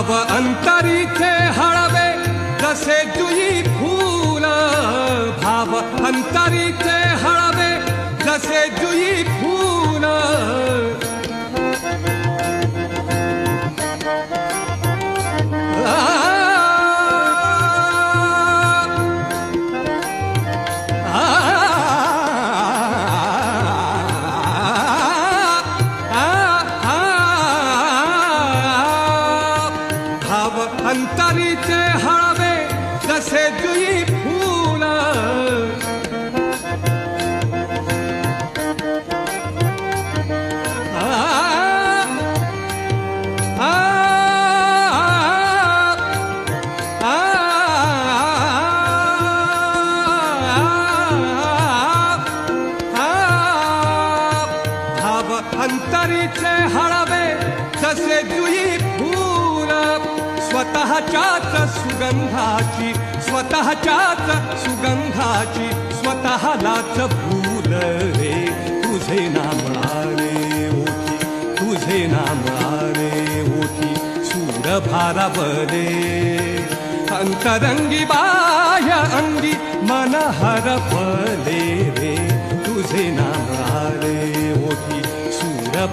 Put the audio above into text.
भाव अंतरीचे हळवे जसे जुई फूल। भाव अंतरीचे हड़वे जसे जुई भाव अंतरीचे हळवे जसे जुई फूल भाव अंतरीचे हळवे जसे स्वतःच्याच सुगंधाची स्वतःच्याच सुगंधाची स्वतःलाच भूल रे. तुझे नामळारे होती तुझे नामळारे होती सूर भारावले अंतरंगी बाह्य अंगी मन हरपले रे. तुझे रे